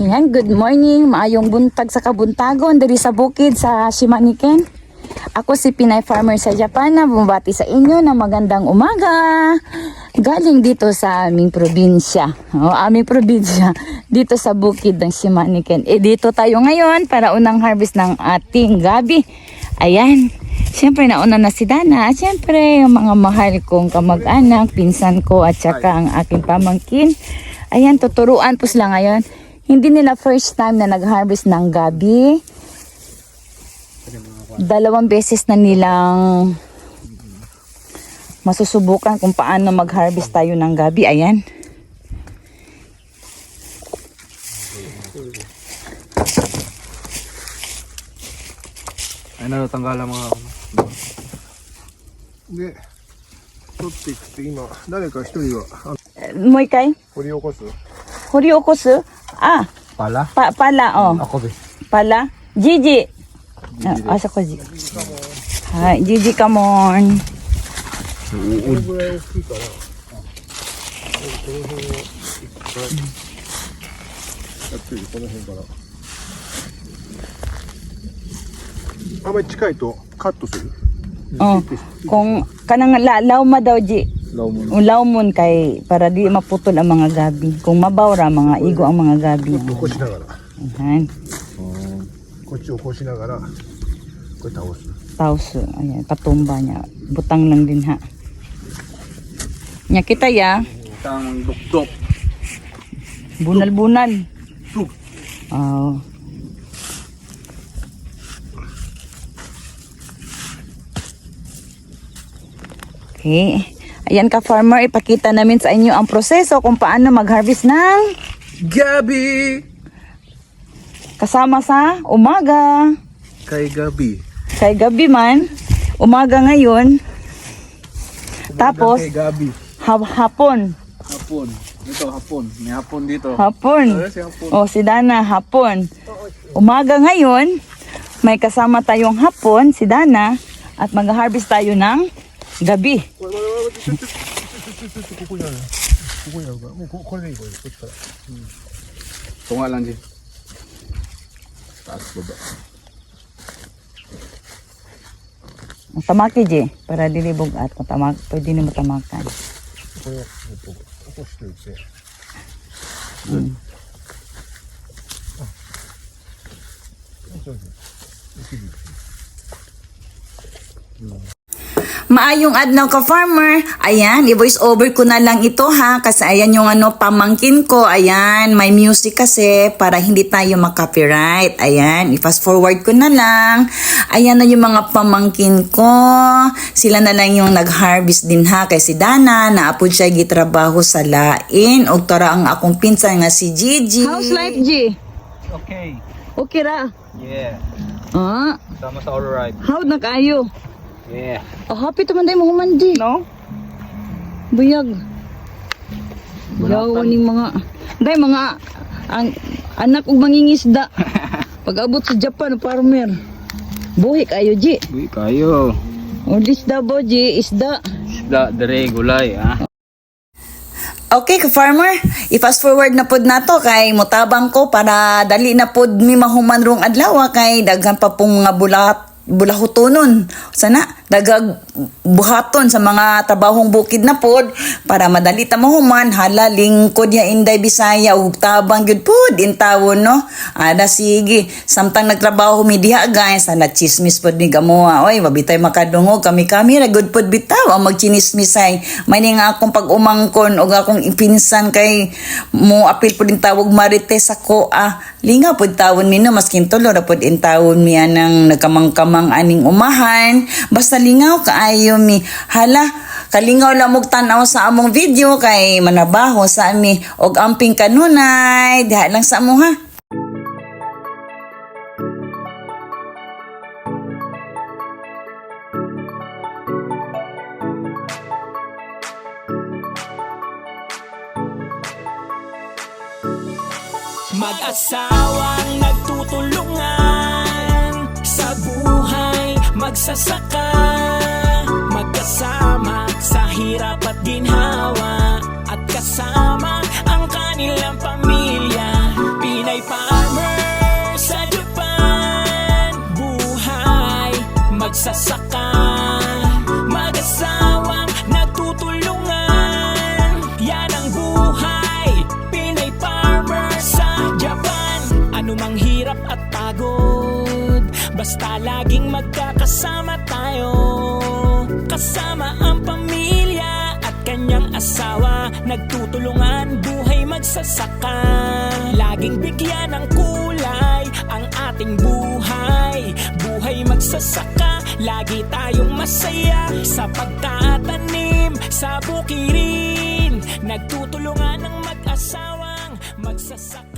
Yan, good morning. Maayong buntag sa kabuntagon diri sa bukid sa Shimaniken. Ako si Pinay Farmer sa Japan na bumabati sa inyo na magandang umaga. Galing dito sa aming probinsya. O, aming probinsya. Dito sa bukid ng Shimaniken. Eh, dito tayo ngayon para unang harvest ng ating gabi. Ayan. Siyempre, nauna na si Dana. Siyempre, yung mga mahal kong kamag-anak, pinsan ko at saka ang aking pamangkin. Ayan, tuturuan po sila ngayon. Hindi nila first time na nag-harvest ng gabi. Dalawang beses na nilang masusubukan kung paano mag-harvest tayo ng gabi. Ayan. Ano, tanggalan mga ano. で取っていくって今誰か一人はあ Eh, Mo ikay? 掘り起こす Huri okusu? Ah, Pala? pa pala, oh. Ako be. Pala. Gigi. Ah, asa ko Gigi. Hi, Gigi, come on. これぐらい大きいからこの辺を一回やってみるこの辺からあまり近いとカットする Oh, kung kanang lalaw ma daw, Gi. Law mo. Ulaw mon kay para di maputol ang mga gabi. Kung mabawra, mga igo ang mga gabi. 起こしながら Ayan. こっちを起こしながらこれ倒す Tauso. Ayan, patumba niya. Butang lang din ha. Nya kita ya. Tang dukdok. Bunal-bunal. Tuk. Oh. Okay. Ayan ka farmer, ipakita namin sa inyo ang proseso kung paano mag-harvest ng Gabi! kasama sa umaga. Kay Gabi. Kay gabi man, umaga ngayon. Tapos, Kay Gabi. ha- hapon. Hapon. Ito, hapon. May hapon dito. Hapon. Ano si hapon? O, si Dana, hapon. Umaga ngayon, may kasama tayong hapon, si Dana, at mag-harvest tayo ng gabi. これこれこれちょちょちょちょちょちょここにあるここにあるからもうここれでいいこれこっちから Tunga lang din. Taas baba. Ang Tamaki, G, para dilibog at matamak, pwede na matamakan. これをえっと起こし Maayong adlaw ka farmer. Ayan, i-voice over ko na lang ito ha kasi ayan yung ano pamangkin ko. Ayan, may music kasi para hindi tayo makopyright. Ayan, i-fast forward ko na lang. Ayan na yung mga pamangkin ko. Sila na lang yung nag-harvest din ha kay si Dana na apod siya gitrabaho sa lain. O tara ang akong pinsan nga si Gigi. How's life, G? Okay. Okay ra. Yeah. Ah, Tama sa alright. how na kayo? Yeah. Oh, happy to man tayo mo human, G. No? Buyag. Yawan yung mga... Day, mga... Ang anak ug mangingisda. Pag abot sa Japan, farmer. Buhi kayo, Ji. Uy, kayo. O isda bo, Ji. Isda. Isda, dere, gulay, ah. Okay, ka-farmer. I-fast forward na pod na to kay mutabang ko para dali na pod mi mahuman rong adlaw ah, kay daghan pa pong mga bulat bulahutonon. Sana dagag buhaton sa mga trabahong bukid na pod para madali ta mahuman hala lingkod ya Inday Bisaya ug tabang gyud pod intawon no. Ada sige samtang nagtrabaho mi diha guys sana chismis pod ni gamoa. Oy mabitay makadungog kami-kami ra good pod bitaw ang magchinismisay. May nga akong pag-umangkon og akong ipinsan kay mo apil pod tawag marites ako ah lingaw pod tawon mi no maskin tulo ra pod intawon mi anang nagkamang-kamang aning umahan basta lingaw kaayo mi. Hala kalingaw lang mog tanaw sa among video kay manabaho sa ami og amping kanunay diha lang sa amo ha? Mag-asawang nagtutulungan Sa buhay magsasaka magsasaka. Mag-asawang nagtutulungan. Yan ang buhay. Pinay farmer sa Japan. Anumang hirap at pagod. Basta laging magkakasama tayo. Kasama ang pamilya at kanyang asawa. Nagtutulungan buhay magsasaka. Laging bigyan ng kulay ang ating buhay. Buhay magsasaka, lagi tayong masaya Sa pagtatanim, sa bukirin. Nagtutulungan ng mag-asawang magsasaka